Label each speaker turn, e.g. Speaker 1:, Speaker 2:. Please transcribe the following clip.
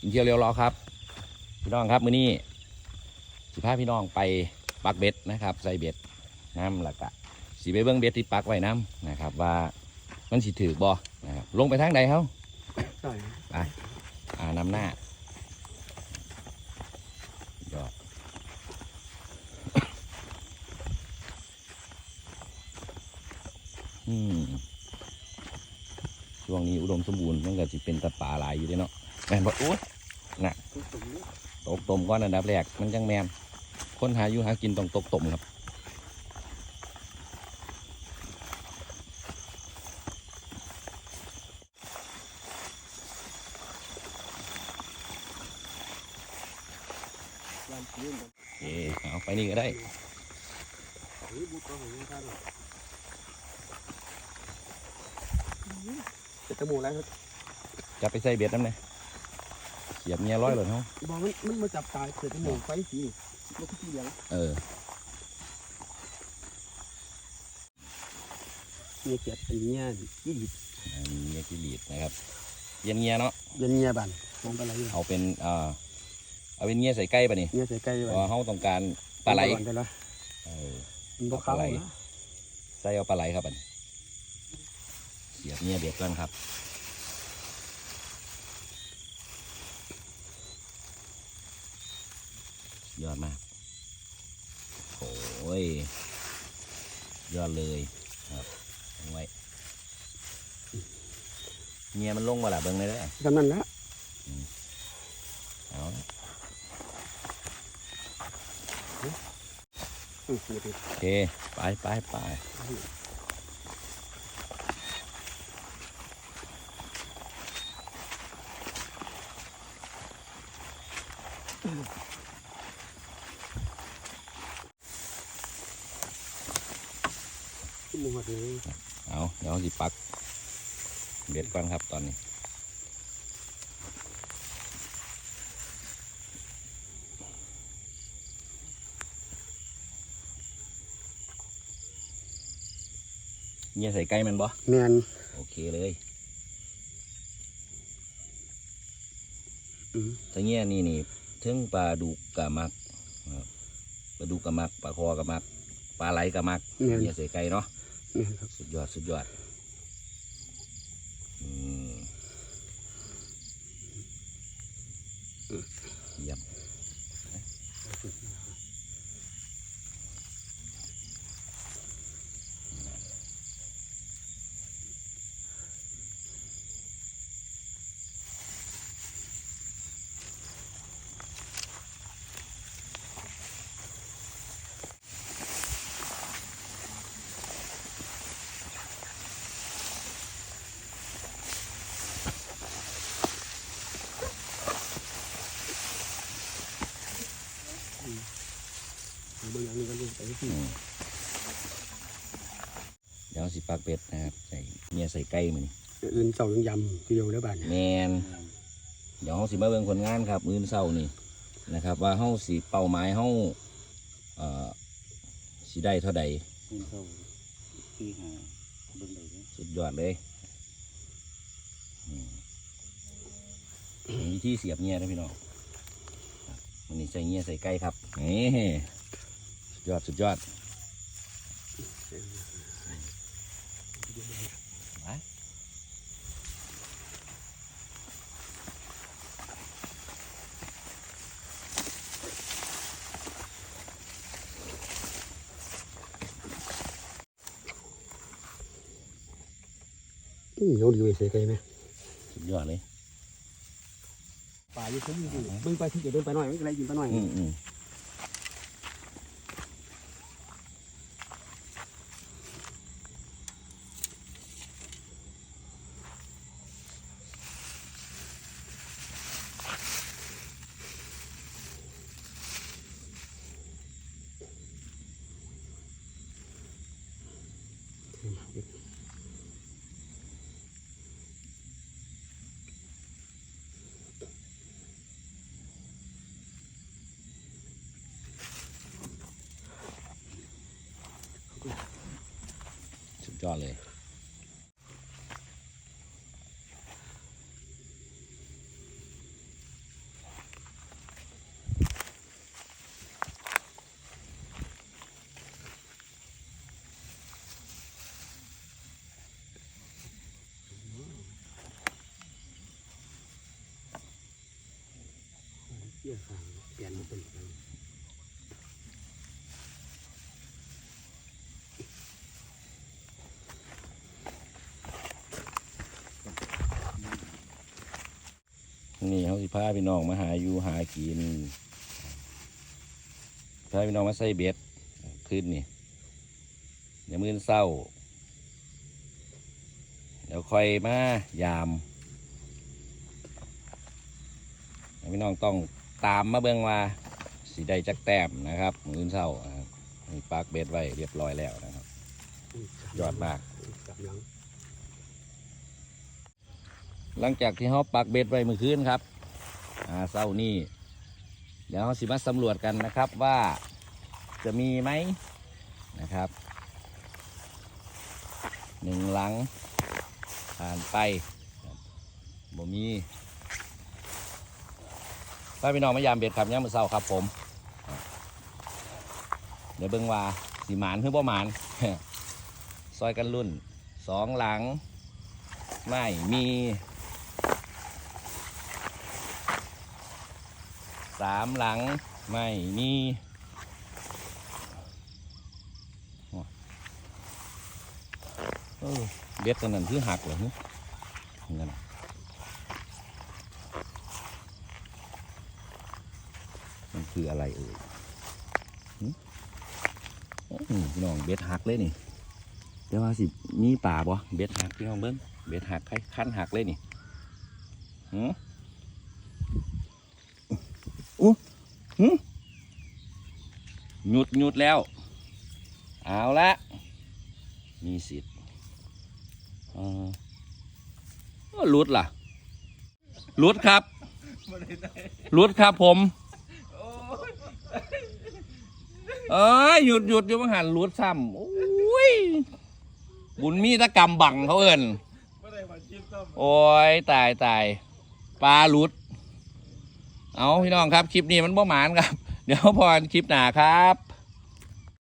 Speaker 1: กินเที่ยวเร็วรอครับ พี่น้องครับมื้อนี้สิพาพี่น้องไปปักเบ็ดนะครับ ใส่เบ็ดน้ำหลักะสีไปเบิ้งเบ็ดที่ปักไว้น้ำนะครับ ว่ามันสิถือบ่นะครับลงไปทางใดเขา
Speaker 2: ใช่
Speaker 1: อ่านำหน้ายอดอืม ช่วงนี้อุดมสมบูรณ์มันก็สิเป็นตะป่าหลายอยู่ด้เนาะแมนบ่โอ้ยน่ะตกตมก้อนอันดับแรกมันจังแมนคนหาอยู่หากินต้องตกตมครับ
Speaker 2: ร้านเลี้ยงกัน
Speaker 1: โอเคเอาไปนี่ก็ได้
Speaker 2: เฮ้ยบุกเข้าไปยังท่านจะจมูกแล้วครับ
Speaker 1: จะไปใส่เบ็ดน้ำเนี่ยเสียบเมียร้อยเลยเนาะ
Speaker 2: บอกมันมันมาจับตายเกิดจมูกไฟสีแล้วก็สีเหลือง
Speaker 1: เออ
Speaker 2: เนี่ยเกียดเป็นเงี้ยยี่ดิบ
Speaker 1: อันนี้เมียกิลีดนะครับ เย็นเงียเนาะ
Speaker 2: เย็นเงี้ยบันมองปลาไหลอยู่
Speaker 1: เอาเป็นเอ่อเอาเป็นเงียใส่ใกล้ปะนี่
Speaker 2: เงี้ยใส่ใกล้
Speaker 1: เพ
Speaker 2: ไว้
Speaker 1: ราะว่าเขาต้องการปลาไหล
Speaker 2: ไปละ
Speaker 1: เออ
Speaker 2: มันบอกเขา
Speaker 1: ปลาไหล
Speaker 2: นะ
Speaker 1: ใส่เอาปลาไหลครับอันเสียบ เงียเบ็ดก่อนครับยอดมากโอ้ยยอดเลยครับเอาไว้เงียมันลงมาละเบิ้งเลยเด้อ
Speaker 2: จำนั้นละ
Speaker 1: เอาละ
Speaker 2: อืมเดี๋ยวดิ
Speaker 1: โอเค ไปไปไป
Speaker 2: ขึ้นมาหมด เลย
Speaker 1: เอาเดี๋ยวสิปัก เบ็ดก่อนครับตอนนี้เงียใส่ไก่แมันบ่
Speaker 2: แมน
Speaker 1: โอเคเลย
Speaker 2: อืม
Speaker 1: ถ้าเงี้ยนี่นี่ ถึงปลาดุกกะมักนะครับปลาดุกกะมักปลาคอกะมักปลาไหลกะมัก
Speaker 2: แมน
Speaker 1: เงี้ยใส่ไก่เนาะ
Speaker 2: แมนครับ
Speaker 1: สุดยอดสุดยอด เบา
Speaker 2: งอย่างนี้ก็เลยไปที่
Speaker 1: อืมเดี๋ยวสิปักเป็ดนะครับใส่เมียใส่ไก่มัน
Speaker 2: อื่นเสายังยำเดียวแล้วบ้าน
Speaker 1: แมนเดี๋ยวเขาสิมาเบิ่งผลงานครับมื้อเช้านี่นะครับ ว่าเฮาสิเป้าหมายเฮาเอ่อสิได้เท่าใด
Speaker 3: เป็นเขาที่หาเบิ่งได้เด้อ
Speaker 1: สุดยอดเลยอืมวิธีเสียบเงี้ยนะพี่น้องครับวันนี้ใส่เงี้ยใส่ไก่ครับนี่สุด ยอดสุดยอดไป
Speaker 2: เหนียวดีเว้ยใส่ไก่ไหม
Speaker 1: สุดยอดเลย
Speaker 2: ป่าอยู่คุ้มอยู่เบิ่งไปที่จะเดินไปหน่อยไม่เป็นไรยืนไปหน่อย
Speaker 1: อืมอืม ยอดเลย
Speaker 2: เกี่ยนกับเปลี่ยนมาเป็น นี่
Speaker 1: เขาสิพาพี่น้องมาหาอยู่หากินพาพี่น้องมาใส่เบ็ดขึ้นนี่เดี๋ยวมื้อเศร้า เดี๋ยวค่อยมายามพี่น้องต้องตามมาเบิ่งว่าสีได้จักแต้มนะครับ มื้อเศร้าอ่านี่ปากเบ็ดไว้เรียบร้อยแล้วนะครับ ยอดมาก
Speaker 2: กลับ หลัง
Speaker 1: จากที่เขาปักเบ็ดไว้เมื่อคืนครับอ่าเศร้านี่เดี๋ยวเราสิมาสำรวจกันนะครับว่าจะมีไหมนะครับหนึ่งหลังผ่านไปบ่มีพาพี่น้องมายามเบ็ดครับย่ามมือเศร้าครับผม เดี๋ยวเบิ่งว่าสีหมานหรือบ่หมานซอยกันรุ่นสองหลัง ไม่มี สามหลัง ไม่นี้เออเบ็ดตัวนั้นคือหักเหรอฮะเงินมันคืออะไรเอ่ยพี่น้องเบ็ดหักเลยนี่แต่ว่าสิมีป่าบ่เบ็ดหักพี่น้องเบิ้งเบ็ดหักใครขั้นหักเลยนี่หืม อู้หืมหยุดหยุดแล้ว เอาละมีสิทธิ์โอ้ลุดล่ะลุดครับลุดครับผมเอ้ยหยุดหยุดอยู่มังหันลุดซ้ำโอ้ยบุญมีตะกรรมบังเขาเอินโอ้ยตายตายปลาลุด เอาพี่น้องครับ คลิปนี้มันบ่หมานครับ เดี๋ยวพอคลิปหนาครับ